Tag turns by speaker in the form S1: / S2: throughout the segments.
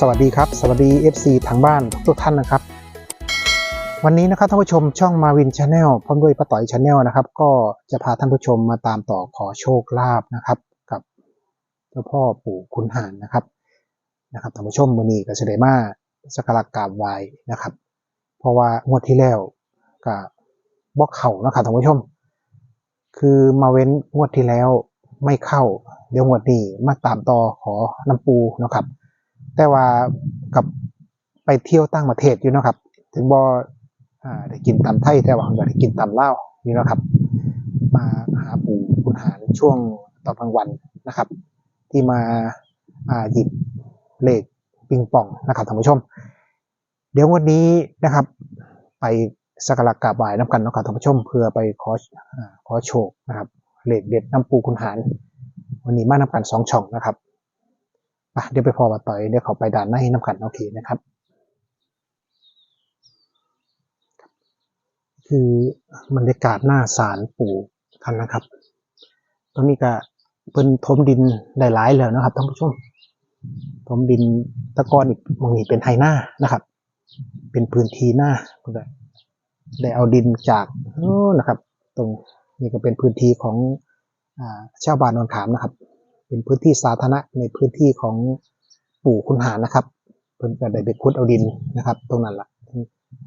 S1: สวัสดีครับสวัสดี FC ทางบ้านทุกท่านนะครับ วันนี้นะครับท่านผู้ชมช่องมาวินชาแนลพร้อมด้วยป้าต่อยชาแนลนะครับ ก็จะพาท่านผู้ชมมาตามต่อขอโชคลาภนะครับ กับเจ้าพ่อปู่ขุนหารนะครับนะครับท่านผู้ชมมือนี้ก็จะได้มาสักการะกราบไหว้นะครับ เพราะว่างวดที่แล้วก็บอกเข่านะครับท่านผู้ชม คือมาเว้นงวดที่แล้วไม่เข้าเดี๋ยวงวดนี้มาตามต่อขอน้ำปูนะครับ แต่ว่ากับไปเที่ยวต่างประเทศอยู่นะครับ ถึงบอได้กินตำไทยแต่ว่าผมอยากได้กินตำเล่าวนี่นะครับ มาหาปู่คุณหารช่วงตอนกลางวันนะครับ ที่มาอ่าหยิบเลขปิงปองนะครับท่านผู้ชม เดี๋ยววันนี้นะครับ ไปสักการะกราบไหว้น้ำกันนะครับท่านผู้ชม เพื่อไปขอขอโชคนะครับเลขเด็ดน้ำปูคุณหาร วันนี้มาน้ำกันสองช่องนะครับ อะเดี๋ยวไปพอมาต่อยเดี๋ยวเขาไปด่านหน้าให้น้ำกันโอเคนะครับ คือบรรยากาศหน้าศาลปู่ท่านนะครับตรงนี้ก็เป็นทมดินได้หลายแล้วนะครับท่านผู้ชมทมดินตะกอนอีกมองนี้เป็นไฮหน้านะครับ เป็นพื้นที่หน้าได้เอาดินจากนะครับ ตรงนี้ก็เป็นพื้นที่ของอ่าชาวบ้านนนขามนะครับ เป็นพื้นที่สาธารณะในพื้นที่ของปู่คุณหารนะครับ เพิ่นก็ได้ไปขุดเอาดินนะครับ ตรงนั้นละ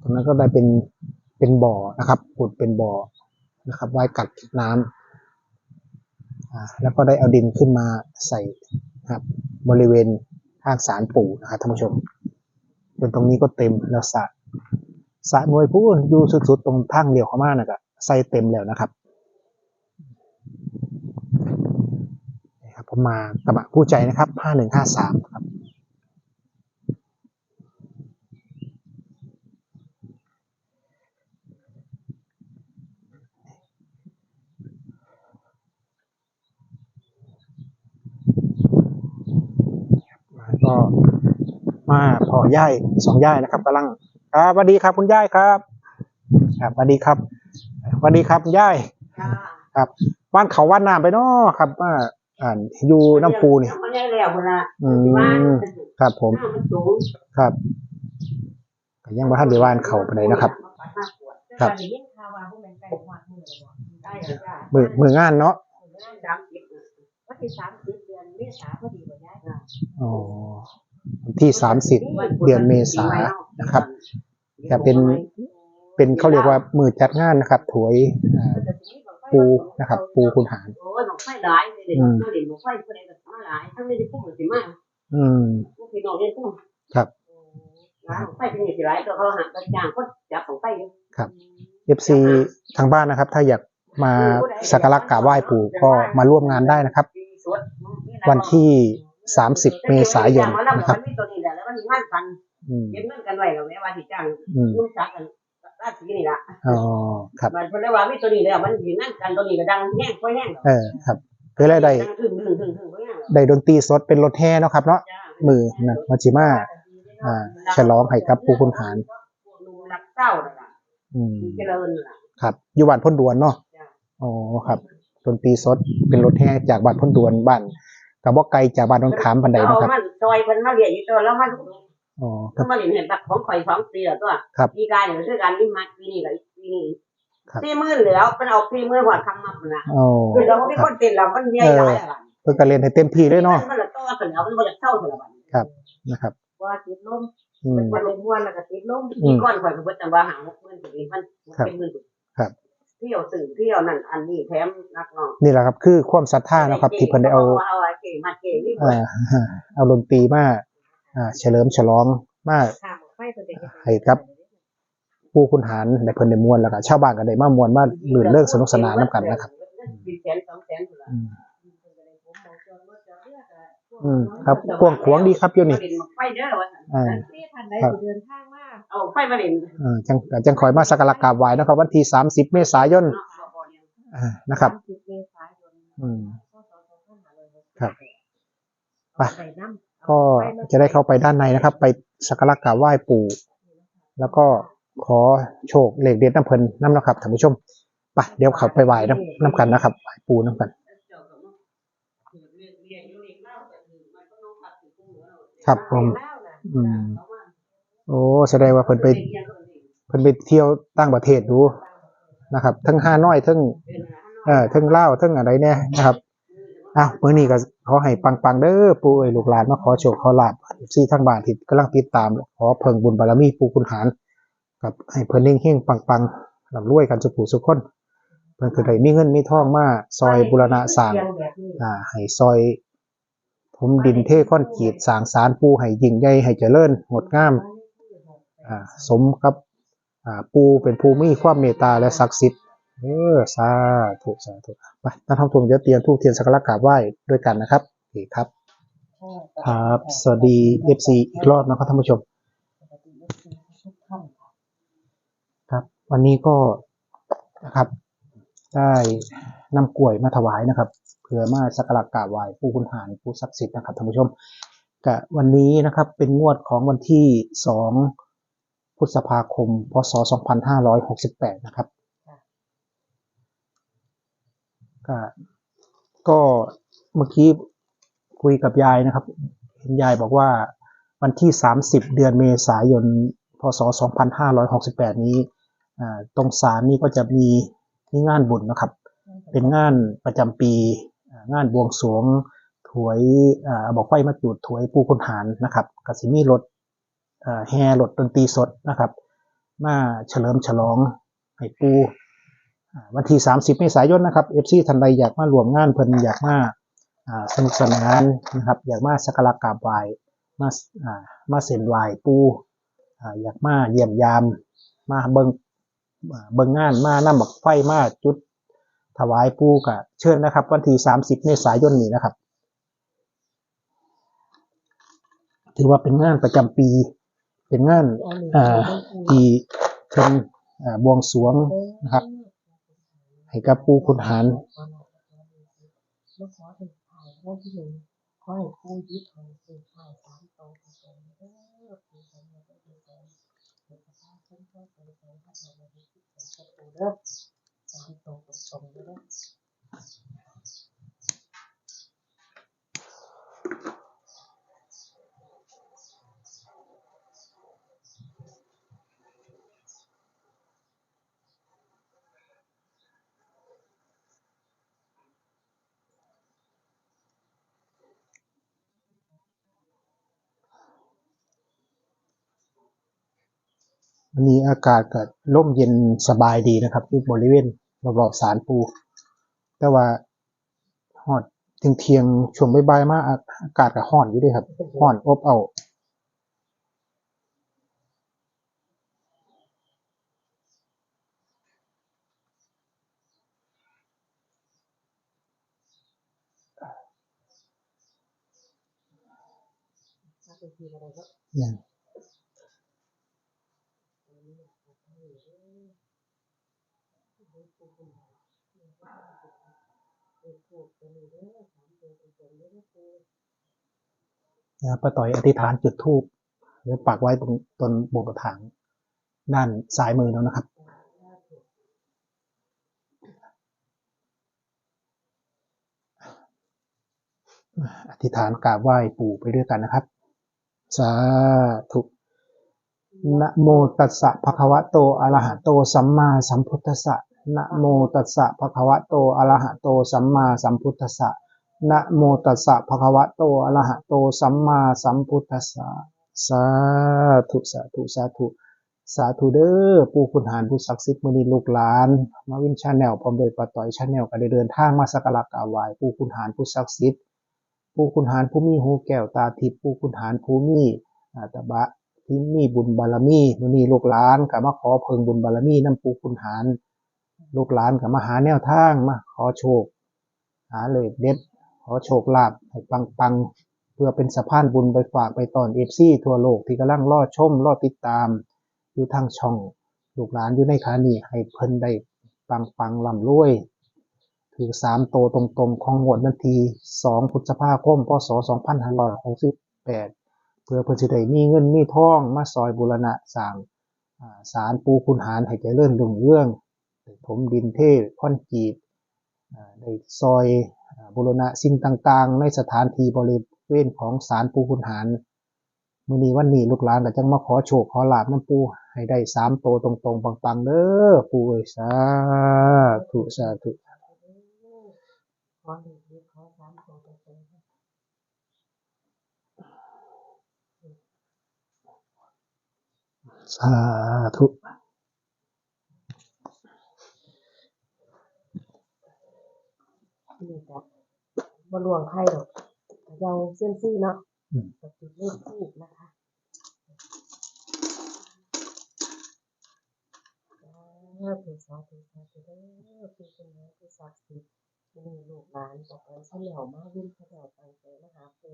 S1: ตรงนั้นก็ได้เป็นเป็นบ่อนะครับขุดเป็นบ่อนะครับไว้กักน้ำอ่าแล้วก็ได้เอาดินขึ้นมาใส่ครับ บริเวณข้างศาลปู่นะครับท่านผู้ชมจนตรงนี้ก็เต็มแล้วสระสระหน่วยผู้อยู่สุดๆตรงทางเลี้ยวเข้ามานะก็ใส่เต็มแล้วนะครับ นี่ครับผ มมากระบะคู่ใจนะครับห้าหนึ่งห้าสามครับก็มาพอย่ายสองย่ายนะครับกำลังครับสวัสดีครับคุณย่ายครับครับสวัสดีครับสวัสดีครับคุณย่ายครับบ้านเขาว่านน้ำไปเนาะครับว่า อ่าอยู่น้ำปูนี่
S2: มันได้แล้วคนละ
S1: อืมครับผม
S2: น้ำมันสูง
S1: ครับก็ยังบ่ทันได้ว่านเขาไปไหนนะครับ ครับ
S2: ได้ยินข่าวว่าพวกมันใกล้ฮอดมื้อแล้วบ่ได้แล้วจ้ะ
S1: มือมืองานเนาะ
S2: สามสิบวันที่สามสิบเดือนเมษาพอดีบ่ย้ายค่ะ
S1: อ๋อวันที่สามสิบเดือนเมษานะครับจะเป็นเป็นเขาเรียกว่ามือจัดงานนะครับถวยอ่า ปูนะครับ ปูคุณหาร
S2: โอ้ยหนองไฟหลายเลยเด็กมาเล่นหนองไฟผู้ใดก็มาหลายทั้งนี้ที่พุ่งสิมา
S1: อืม
S2: ผู้พี่น้องเนี่ยพุ่ง
S1: ครับ
S2: หลายหนองไฟเป็นอย่างสิหลายตัวเขาหักกระจ้างก็จับหนองไฟอยู่
S1: FC ทางบ้านนะครับ ถ้าอยากมาสักการะกราบไหว้ปู่ก็มาร่วมงานได้นะครับ วันที่ 30 เมษายนนะครับ
S2: มันมีตัวนี้แหละแล้วมันมีงานกัน
S1: อืม
S2: เก็บเงินกันไว้แล้วแม่ว่าสิจ้าง
S1: อืม
S2: ลูกจักกัน ราศีนี่ล่ะ
S1: อ๋อครับ
S2: มันเพิ่นเลยว่ามีตัวนี้แล้วมันสินั่นกันตัวนี้ก็ดังแห้งค่อยแห้ง
S1: เออครับเพื่อได้
S2: ดังถึงถึงถึงถึงค่อยแห้ง
S1: ได้ดนตรีสดเป็นรถแห่เนาะครับเนาะมือนะมาจิมาอ่าฉลองให้กับผู้คุณหาร
S2: รักเศร้าน่ะล่ะ
S1: อืม
S2: เจริญน่ะล่ะ
S1: ครับอยู่บ้านพ้นดวนเนาะ
S2: จ้ะ
S1: อ๋อครับดนตรีสดเป็นรถแห่จากบ้านพ้นดวนบ้านกับบ่ไกลจากบ้านนนขามปันใดเนาะครับ
S2: เอามันซอยเพิ่นมาเรียนอยู่ตัวแล้วมัน
S1: อ๋อค
S2: เพิ่
S1: รับ
S2: นมาเรียนเห็นบักของข่อยสองปีแล้วตัว
S1: ครับ
S2: ปีกายเนี่ยคือการนี่มาปีนี้กับปีนี้
S1: ครับ
S2: สี่หมื่นแล้วมันเอาสี่หมื่นหัวคำมาพุ่นน่ะ
S1: อ๋อ
S2: คือเราไม่
S1: ค
S2: ครับ นเต้นเรามันใหญ่หลายอะ
S1: เพื่อการเรียนให้เต็มที่เลยเนาะ
S2: มันละต่อเสนอมันบ่อยากเศร้าเท่าไหร่บัด
S1: นะครับ
S2: ว่าติดลม
S1: อืม
S2: มันลงม้วนแล้วก็ติดลม
S1: อืม
S2: มีก้อนข่อยก็เบิดจังว่าหาหกหมื่นถึงมัน
S1: ครับ
S2: เป็นหมื่น
S1: ครับ
S2: เที่ยวสื่อเที่ยวนั่นอันนี้แถมนักน้อง
S1: นี่แหละครับ คือความศรัทธาเนาะครับ ที่เพิ่นได้เอา
S2: เอาไอ้เก่งมาเก่งนี่
S1: อ่าเอาดนตรีมา อ่าเฉลิมฉลองมา
S2: ค่ะไฟตัวเด็ก
S1: ให้ครับผู้คุณหารได้เพิ่นได้มวลแล้วก็ชาวบ้านก็ได้มามวลมาลื่นเลิกสนุกสนานนํกันนะครับ
S2: เป็นแสนสองแสนพุ่นล่ะ
S1: อืมอืมครับกวางขวางดีครับอยู่นี่
S2: ไฟเด้อว่าซั่น
S1: อ่า
S3: ที่ทันได้เดินทางมา
S2: เอาไฟมาเล่น
S1: เอ่อจังจังคอยมาสักการะกราบไหว้นะครับ วันที่30เมษายน
S2: เนาะบ่บ่เนี่ย
S1: อ่านะครับ
S3: 30เมษายน
S1: อืม
S3: พศ2568
S1: ครับ
S3: เอาไปนำ
S1: ก็จะได้เข้าไปด้านในนะครับ ไปสักการะกราบไหว้ปู่ แล้วก็ขอโชคเหลขเด็ดน้ำเพลินน้ำนะครับท่านผู้ชมไปเดี๋ยวเขาไปไหว้น้ำน้ำกันนะครับไหว้ปู่น้ำกัน ครับผมอืมโอ้แสดงว่าเพิ่นไปเพิ่นไปเที่ยวต่างประเทศดูนะครับ ทั้งฮานอยทั้งเอ่อทั้งเลาวทั้งอะไรเนี่ยนะครับ อ้าวมื้อนี้ก็ขอให้ปังๆเด้อปู่เอ้ยลูกหลานมาขอโชคขอลาบที่ทางบ้านที่กำลังติดตาม ขอเพิ่งบุญบารมีปู่คุณหารกับให้เพิ่นเฮงๆปังๆร่ำรวยกันสุขผู้สุขคน เพิ่นคือได้มีเงินมีทองมาซอยบูรณะสร้างอ่าให้ซอยผมดินเทคอนกรีตสางสารปูให้ยิ่งใหญ่ให้เจริญงดงามอ่าสมกับอ่าปูเป็นภูมิความเมตตาและศักดิ์สิทธิ์ เออสาธุสาธุไปท่านทำทุนเดี๋ยวเตรียมทูบเทียนสักการะกราบไหว้ด้วยกันนะครับโอเคครับ ครับ สวัสดี FC อีกรอบนะครับท่านผู้ชม ครับ วันนี้ก็นะครับ ได้นำกล้วยมาถวายนะครับ เพื่อมาสักการะกราบไหว้ผู้คุณหารผู้ศักดิ์สิทธิ์นะครับท่านผู้ชมกะวันนี้นะครับเป็นงวดของวันที่ 2 พฤษภาคม พศ 2568 นะครับ ก็ก็เมื่อกี้คุยกับยายนะครับเห็นยายบอกว่าวันที่ 30 เดือนเมษายน พศ 2568 นี้ตรงศาลนี้ก็จะมีมีงานบุญนะครับ เป็นงานประจำปี งานบวงสรวงถวยอบอกไฟมาจุดถวยปูคุณหารนะครับกสิมีรถแห่รถดนตรีสดนะครับ มาเฉลิมฉลองให้ปู วันที่ 30 เมษายนนะครับ FC ทันใดอยากมารวมงานเพิ่นอยากมาอ่าสนุกสนานนะครับ อยากมาสักการะกราบไหว้มาอ่ามาเส้นไหว้ปูอ่าอยากมาเยี่ยมยาม มาเบิงอ่าเบิงงานมานำบักไฟมาจุดถวายปูกะเชิญนะครับ วันที่ 30 เมษายนนี้นะครับ ถือว่าเป็นงานประจำปี เป็นงานอ่าที่เพิ่นอ่าบวงสรวงนะครับ ให้กับปูคุณหาร
S3: ลูกขอถึงถ่ายวันที่หนึ่งขอให้ผู้ยึดของสื่อถ่ายสามตรงกับตรงเด้อผู้ทำงานได้ดีใจเด็กสภาพเพิ่นก็เป็นใจถ้าทำงานที่คิดถึงประตูเด้อสามตรงตรงๆเด้อ
S1: วันนี้อากาศก็ร่มเย็นสบายดีนะครับที่บริเวณรอบๆศาลปู แต่ว่าฮอดเที่ยงเทียงช่วงบ่ายๆมากอากาศก็ร้อนอยู่ด้วยครับร้อนอบเอาว
S3: ถ้าเป็นทีอะไรก็
S1: อืม นะครับป้าต่อยอธิษฐานจุดธูปเดี๋ยวปักไว้ตรงต้นโบกกระถางด้านซ้ายมือแล้วนะครับ อธิษฐานกราบไหว้ปู่ไปด้วยกันนะครับ สาธุนะโมตัสสะภะคะวะโตอะระหะโตสัมมาสัมพุทธัสสะ นะโมตัสสะภะคะวะโตอะระหะโตสัมมาสัมพุทธัสสะนะโมตัสสะภะคะวะโตอะระหะโตสัมมาสัมพุทธัสสะสาธุสาธุสาธุสาธุเด้อปู่คุณหารผู้ศักดิ์สิทธิ์มือนีลูกหลาน มาวินชาแนลพร้อมโดยป้าต่อยชาแนลก็ได้เดินทางมาสักการะกราบไหว้ปู่คุณหารผู้ศักดิ์สิทธิ์ผู้คุณหารผู้มีหูแก้วตาทิพย์ผู้คุณหารผู้มีอาตบะที่มีบุญบารมีมือนีลูกหลานก็มาขอเพิ่งบุญบารมีนํผู้คุณหาร ลูกหลานก็มาหาแนวทางมาขอโชค หาเลขเด็ด ขอโชคลาภให้ปังๆเพื่อเป็นสะพานบุญไปฝากไปตอนเอฟซีทั่วโลกที่กำลังรอชมรอติดตาม อยู่ทางช่อง ลูกหลานอยู่ในขานีให้เพิ่นได้ปังๆร่ำรวยถือสามโตตรงๆ ของงวดวันที่2พฤษภาคมพศ2568เพื่อเพื่อสิได้มีเงินมีทองมาซอยบูรณะสร้างอ่าศาลปูคุณหารให้เจริญรุ่งเรือง ได้ถมดินเทคอนกรีตอ่าได้ซอยบูรณะสิ่งต่างๆ ในสถานที่บริเวณของศาลปูคุณหารมือนี้วันนี้ลูกหลานก็จังมาขอโชคขอลาบน้ำปูให้ได้สามโตวตรงๆปังๆเด้อปูเอ้ยสาธุสาธุ
S3: ขอหนึ่งยึดขอสามตัวตรงๆ
S1: สาธุ
S3: นี่กับบรวงไข่ดอกเยาเส้นซี่เนาะกับจุดเลขทูบนะคะสาธุสาธุสาธุเด้อคือเป็นไงคือศักดิ์สิทธิ์ที่นี่ลูกหลานจากไปเฉลียวมาวิ่งเฉลียวตั้งใจมาหาปู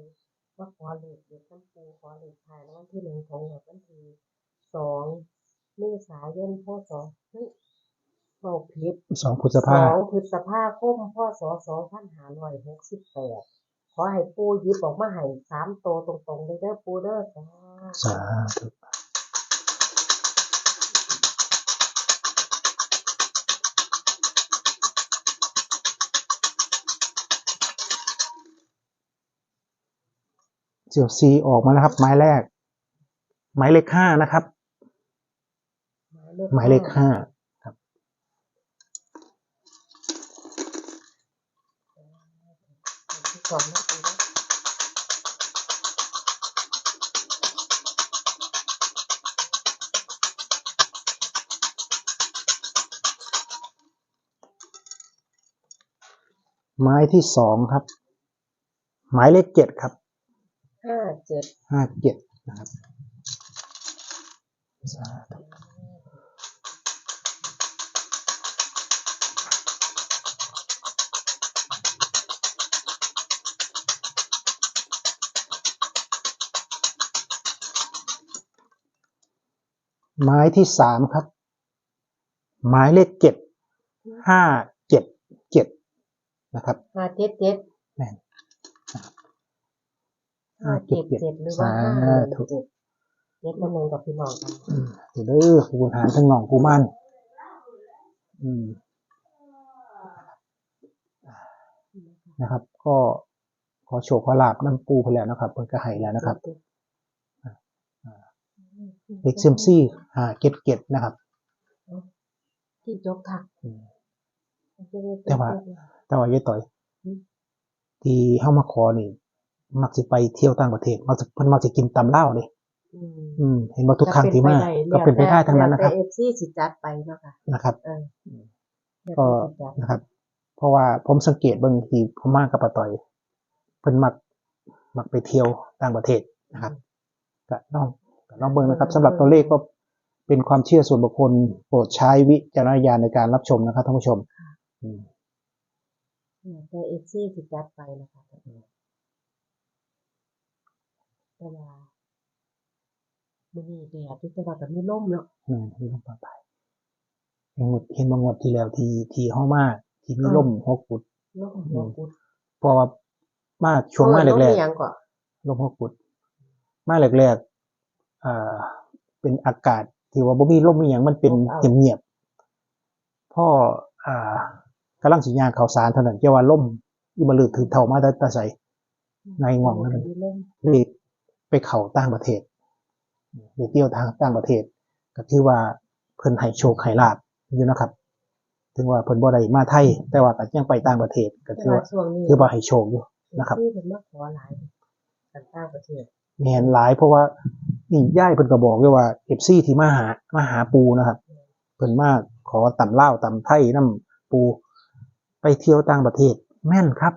S3: ว่าขอเลขเด็ดน้ำปูขอเลขไทายแล้ววันที่หนึ่งของวันที่สองเมษายนพศ เฮ้ยบอกผิด
S1: สองพุทธ
S3: ส
S1: ภา
S3: องพฤษภาคมพศสองพันห้าร้อยหกสิบแปดขอให้ปูหยิบออกมาให้สามโตวตรงๆเลยเด้อปูเด้อจ้า
S1: สาธุเสี่ยวซีออกมาแล้วครับ ไม้แรก ไม้เลขห้านะครับ หมายเลขห้า
S3: ที่ สองนะปูเด้อ
S1: ไม้ที่สองครับ หมายเลขเจ็ดครับ
S3: ห้าเจ็ด
S1: ห้าเจ็ดนะครับสาธุ ไม้ที่สามครับ หมายเลขเจ็ดห้าเจ็ดเจ็ดนะครับ
S3: ห้าเจ็ดเจ็ด
S1: แม่น
S3: ห้าเจ็ดเจ็ดหรือว่าห้าหนึ่งเจ็ดเจ็ดกับหนึ่งกับพี่น้องกัน
S1: อืมเดี๋ยวเด้อกูหารทั้งหน่องกูมันอืมนะครับ ก็ขอโชคขอลาบน้ำปูไปแล้วนะครับเพิ่นก็ให้แล้วนะครับ เด็กเซยมซี่หาเก็ดเก็ดนะครับ
S3: ที่จบถัก
S1: อืมแต่ว่า แต่ว่าเยอะต่อย
S3: อืม
S1: ที่เฮามาขอนี่มักสิไปเที่ยวต่างประเทศมักสิเพิ่นมักสิกินตำเหล้าเลย
S3: อืม
S1: อืมเห็นบ่ทุกครั้งที่มาก็เป็นไปได้ทั้งนั้นนะครับ
S3: เอฟซีสิจัดไปเนาะค่ะ
S1: นะครับ
S3: เออ
S1: ก็
S3: เดี๋ยวสิจัด
S1: นะครับ เพราะว่าผมสังเกตเบางทีผมมากกับปะต่อยเพิ่นมักมักไปเที่ยวต่างประเทศนะครับก็ลองก็ ลองเบิ่งนะครับสำหรับตัวเลขก็เป็นความเชื่อส่วนบุคคลโปรดใช้วิจารณญาณในการรับชมนะครับท่านผู้ชมอืม
S3: แต่เอฟซีสิจัดไปนะคะแต่ว่ามื้อนี้แดดที่แต่ว่าก็มีลมเนาะ
S1: แม่นที่ต้องปลอดภัยเห็นหมดเห็นบางงวดที่แล้วที่ที่ห้องมากที่มีล่มหกฟุต
S3: ลมหัวกุด
S1: เพราะว่ามาช่วงมา
S3: เออล
S1: แร
S3: ม
S1: ก
S3: อีหยังก็
S1: ๆลมหกฟุตมาแรกๆ อ่าเป็นอากาศที่ว่าบ่มีลมมีหยังมันเป็นเงียบๆพ่ออ่ากำลังสิย่างข่าวสารเท่านั้นเจ้าว่าล่มอีบลึกถือเท่ามาแต่แต่ใส่ในง่วงนั่น
S3: มีลม
S1: เลยไปเข้าต่างประเทศไปเที่ยวทางต่างประเทศ ก็ถือว่าเพิ่นให้โชคให้ลาบอยู่นะครับ ถึงว่าเพิ่นบ่ได้มาไทย แต่ว่าก็ยังไปต่างประเทศก็
S3: แต่
S1: ถือ
S3: ว่า
S1: ว่า
S3: ช่วงนี้
S1: ถือว่าให้โชคอยู่นะครับ
S3: ที่เพิ่นมาขอหลายกันต่างประเทศ
S1: แมนหลายเพราะว่านี่ย่ายเพิ่นก็บอกด้วยว่า FC ที่มาหามาหาปูนะครับ เพิ่นมาขอตำเล่าวตำไทยน้ำปู ไปเที่ยวต่างประเทศ แม่นครับ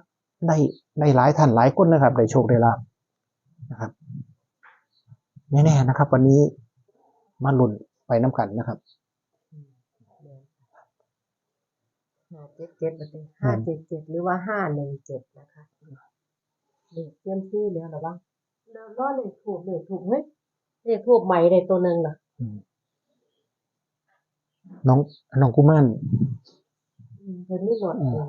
S1: ได้ได้หลายท่านหลายคนนะครับได้โชคได้ลาบนะครับแน่ๆนะครับ วันนี้มาลุ้นไปน้ำกันนะครับ
S3: ห้าเจ็ดเจ็ดมันเป็นห้าเจ็ดเจ็ดหรือว่าห้าหนึ่งเจ็ดนะคะเลขเตรียมที่แล้วหรอบ้า งแล้วรอเลขถูกเลขถูกเฮ้ยเลขถูกใหม่เลยตัวหนึ่งน่ะ
S1: น้องน้องกุมาร
S3: อืมเพิ่นนี่หลด
S1: อ่า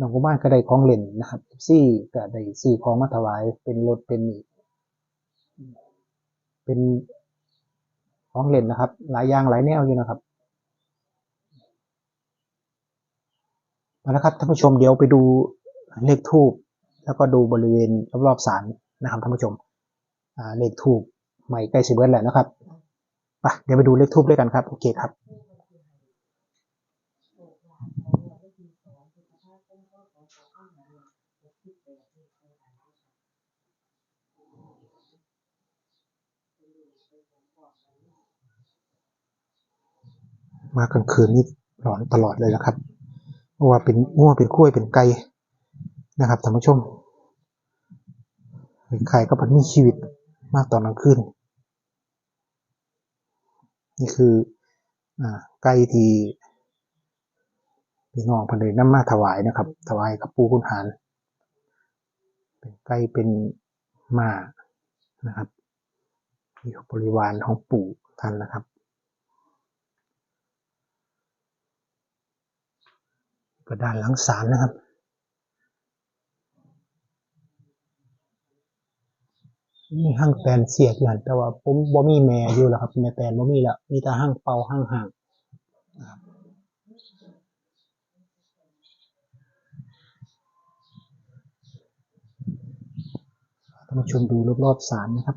S1: น้องกุมารก็ได้ของเล่นนะครับซี่ก็ได้ซื้อของมาถวายเป็นรถเป็นนี่เป็นของเล่นนะครับ หลายอย่างหลายแนวอยู่นะครับมาแล้วครับท่านผู้ชมเดี๋ยวไปดูเลขทูบแล้วก็ดูบริเวณรอบๆศาล นะครับท่านผู้ชมเลขทูบใหม่ใกล้สิเบิร์ดแหละนะครับไปเดี๋ยวไปดูเลขทูบด้วยกันครับ โอเคครับมากลางคืนนี่หลอนตลอดเลยนะครับเพราะว่าเป็นง่วเป็นกล้วยเป็นไก่นะครับท่านผู้ชม ใครก็พันมีชีวิตมากตอนกลางคืนนี่คืออ่าไก่ที่พี่น้องพันเลยนำมาถวายนะครับ ถวายกับปู่คุณหารเป็นไก่เป็นมานะครับที่บริวารของปู่ท่านนะครับก็ด้านหลังศาลนะครับ มีห้างแปลนเสียกอยู่หันแต่ว่าผมบ่มีแม่อยู่แล้วครับแม่แปลนบ่มีแล้วมีแต่ห้างเป่าห้างห่างนะครับท่านผู้ชมดูรอบๆศาลนะครับ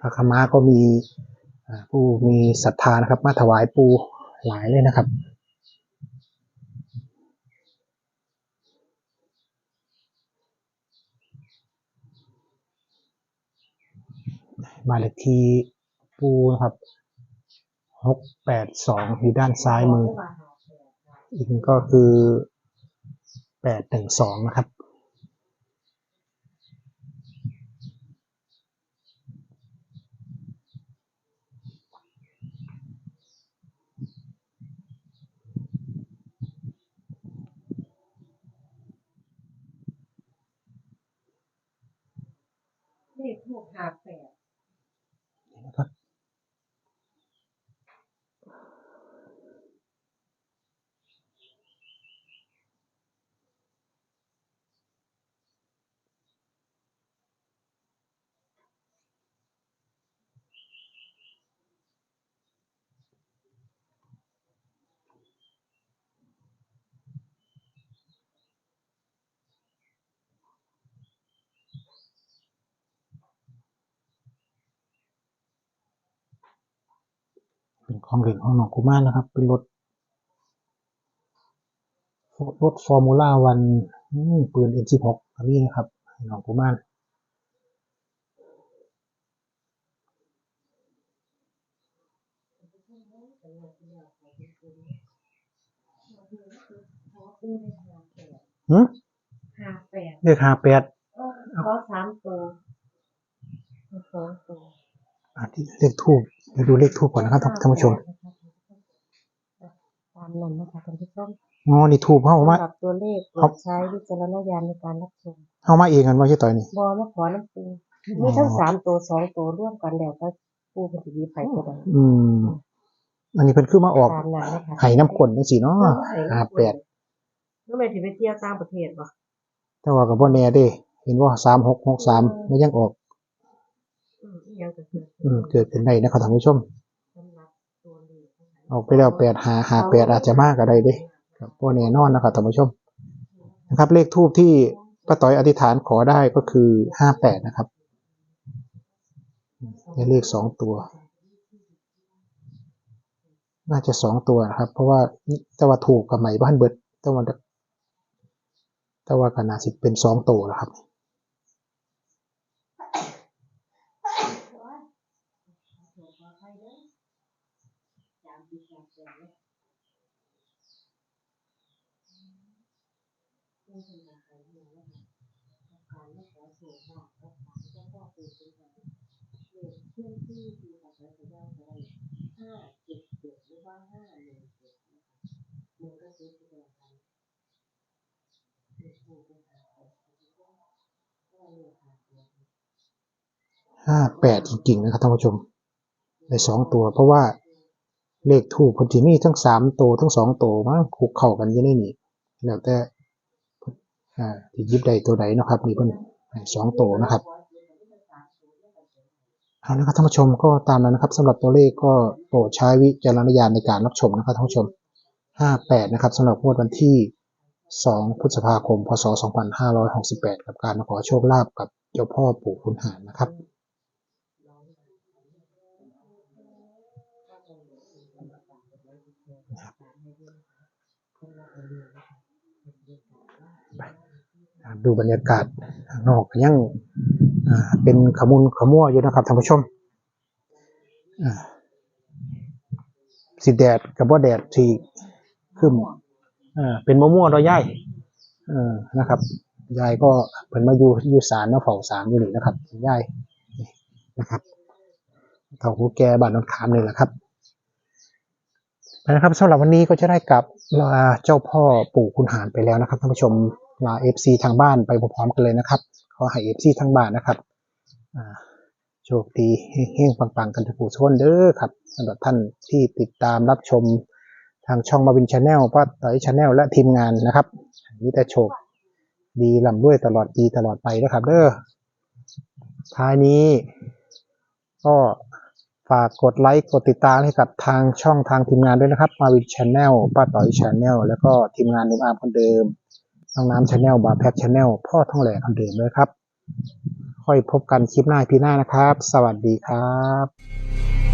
S1: พระขามาก็มีผู้มีศรัทธานะครับ มาถวายปูหลายเลยนะครับ บ้านเลขที่ปูนะครับหกแปดสองอยู่ด้านซ้ายมือ อีกนึงก็คือแปดหนึ่งสองนะครับ
S3: เลขถูกหาแปด
S1: ของเหรียญของหนองกุมารนะครับ เป็นรถรถฟอร์มูล่าวันอืมปืน N16 อันนี้นะครับหนองกุมาร
S3: ขอปูในหาแปด
S1: หืม
S3: หาแปด
S1: เลขห้าแปด
S3: เออขอสามตัวสองตัว
S1: อะที่เลขทูบ เดี๋ยวดูเลขทูบก่อนนะครับท่านท่านผู้ชม
S3: ตามนั้นนะคะท่านผู้ชม
S1: อ๋อนี่ทูบเข้ามา
S3: สำหรับตัวเลขโปร
S1: ครั
S3: ด
S1: บ
S3: ใช้วิจารณญาณในการรับชม
S1: เข้ามาเองกันว่าใช่ต่อยนี่
S3: บอมาขอน้ำปูมีทั้งสามตัวสองตัวร่วมกันแล้วก็ปูเป็นสีไผ่ตัวใด
S1: อืม อันนี้เพิ่นคือมาออก
S3: ตามนั้นนะคะ
S1: ไห้น้ำกลนจังซี่เนาะห้าแปด
S3: ทำไมถึงไปเที่ยวต่างประเทศวะ
S1: แต่ว่ากับบ่แน่เด้ เห็นว่าสามหกหกสามไม่ยังออก
S3: อืมอิห ยังจะเกิด
S1: อืมเกิดเป็นได้นะครับท่านผู้ชม
S3: สำหรับตัวเลขทั้งหลาย
S1: ออกไปแล้วแปดหาหาแปดอาจจะมากก็ได้เด้ครับบ่แน่นอนนะครับท่านผู้ชมนะครับ เลขทูบที่ป้าต้อยอธิษฐานขอได้ก็คือห้าแปดนะครับได้เลขสองตัว น่าจะสองตัวนะครับ เพราะว่าแต่ว่าถูกกับใหม่บ้านเบิดแต่ว่าแต่ว่าก็น่าสิเป็นสองตัวแล้วครับ
S3: ลื่อนที่ดูของพระเจ้าอะไรห้าเจ็ดเจ็ดหรือว่าห้าหนึ่งเจ็ดนะคะหนึ่งก็คือที่เดียวกันเลขทูปเป็นหาแปดก็เลขหาแปด
S1: ห้าแปดจริงๆนะครับท่านผู้ชมในสองตัว เพราะว่าเลขถูกคนที่มีทั้งสามตัวทั้งสองตัวมันคุกเข้ากันอยู่ในนี่แล้วแต่อ่าที่ยิบใดตัวใดนะครับนี่เพิ่นสองตัวนะครับ เอาละครับท่านผู้ชมก็ตามนั้นนะครับสำหรับตัวเลขก็โปรดใช้วิจารณญาณในการรับชมนะครับท่านผู้ชมห้าแปดนะครับสำหรับงวดวันที่ 2 พฤษภาคม พศ 2568 กับการมาขอโชคลาภกับเจ้าพ่อปู่ขุนหารนะครับดูบรรยากาศข้างนอกยังอ่า เป็นขมุนขมัวอยู่นะครับท่านผู้ชมสิแดดกับว่าแดดที่ขึ้นอ่าเป็นมะม่วงดอยย่ายเออนะครับยายก็เพิ่นมาอยู่อยู่ศาลเนาะเฝ้าศาลอยู่นี่นะครับยายนี่นะครับเท่าหูแกบ้านนนขามนี่แหละครับนะครับสำหรับวันนี้ก็จะได้กลับลาเจ้าพ่อปู่คุณหารไปแล้วนะครับท่านผู้ชมลาเอฟซีทางบ้านไปพร้อมๆกันเลยนะครับ ขอให้เอฟซีทางบ้านนะครับโชคดีเฮงๆปังๆ กันทุกผู้ชนเด้อครับสำหรับท่านที่ติดตามรับชมทางช่องมาวินชาแนลป้าต่อยชาแนลและทีมงานนะครับมีแต่โชคดีลำด้วยตลอดปีตลอดไปนะครับ เด้อท้ายนี้ ก็ฝากกดไลค์กดติดตามให้กับทางช่องทางทีมงานด้วยนะครับ มาวินชาแนลป้าต่อยชาแนลแล้วก็ทีมงานนุ่มอาร์มคนเดิม น้องน้ำชาแนลบาร์แพทชาแนลพ่อท่องแหล่คนเดิมเลยครับ ค่อยพบกันคลิปหน้าพี่หน้านะครับ สวัสดีครับ